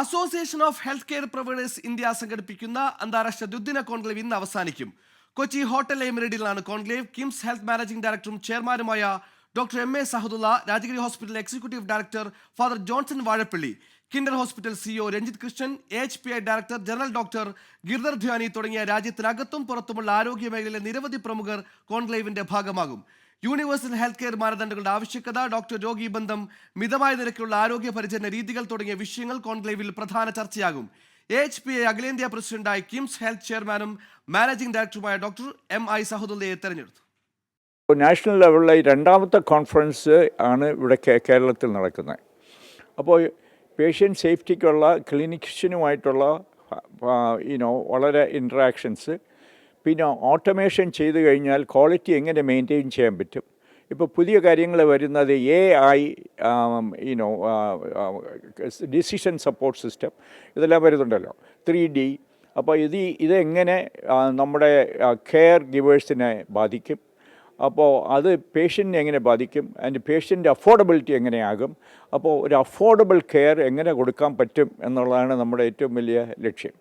Association of health care providers India സംഘടിപ്പിക്കുന്ന അന്താരാഷ്ട്ര ദുദിന കോൺക്ലേവ് ഇന്ന് അവസാനിക്കും. കൊച്ചി ഹോട്ടൽ എമിറേഡിലാണ് കോൺക്ലേവ്. കിംസ് ഹെൽത്ത് മാനേജിംഗ് ഡയറക്ടറും ചെയർമാനുമായ doctor M A Sahadulla Rajagiri hospital executive director father Johnson Vazhappally Kinder hospital CEO Ranjith Krishnan H P I director general doctor Girdhar Dhyani തുടങ്ങിയ രാജ്യത്തിനകത്തും പുറത്തുമുള്ള ആരോഗ്യ മേഖലയിലെ നിരവധി പ്രമുഖർ കോൺക്ലേവിന്റെ ഭാഗമാകും. യൂണിവേഴ്സൽ ഹെൽത്ത് കെയർ മാനദണ്ഡങ്ങളുടെ ആവശ്യകത ഡോക്ടർ രോഗി ബന്ധം മിതമായ നിരക്കിലുള്ള ആരോഗ്യ പരിചരണ രീതികൾ തുടങ്ങിയ വിഷയങ്ങൾ കോൺക്ലേവിൽ പ്രധാന ചർച്ചയാകും. എച്ച് പി ഐ അഖിലേന്ത്യാ പ്രസിഡന്റായി കിംസ് ഹെൽത്ത് ചെയർമാനും മാനേജിംഗ് ഡയറക്ടറുമായ ഡോക്ടർ എം ഐ സഹദുല്ലയെ തെരഞ്ഞെടുത്തു. നാഷണൽ ലെവലിലെ രണ്ടാമത്തെ കോൺഫറൻസ് ആണ് ഇവിടെ കേരളത്തിൽ നടക്കുന്നത്. അപ്പോൾ പേഷ്യന്റ് സേഫ്റ്റിക്കുള്ള ക്ലിനിഷ്യനുമായിട്ടുള്ള യുനോ വളരെ ഇൻട്രാക്ഷൻസ് പിന്നെ ഓട്ടോമേഷൻ ചെയ്തു കഴിഞ്ഞാൽ ക്വാളിറ്റി എങ്ങനെ മെയിന്റെയിൻ ചെയ്യാൻ പറ്റും? ഇപ്പോൾ പുതിയ കാര്യങ്ങൾ വരുന്നത് A I you know decision support system ഇതെല്ലാം വരുന്നുണ്ടല്ലോ. ത്രീ ഡി അപ്പോൾ ഇത് ഇതെങ്ങനെ നമ്മുടെ കെയർ ഗിവേഴ്സിനെ ബാധിക്കും? അപ്പോൾ അത് പേഷ്യന്റിനെ എങ്ങനെ ബാധിക്കും? ആൻഡ് പേഷ്യന്റ് അഫോർഡബിലിറ്റി എങ്ങനെയാകും? അപ്പോൾ ഒരു അഫോർഡബിൾ കെയർ എങ്ങനെ കൊടുക്കാൻ പറ്റും എന്നുള്ളതാണ് നമ്മുടെ ഏറ്റവും വലിയ ലക്ഷ്യം.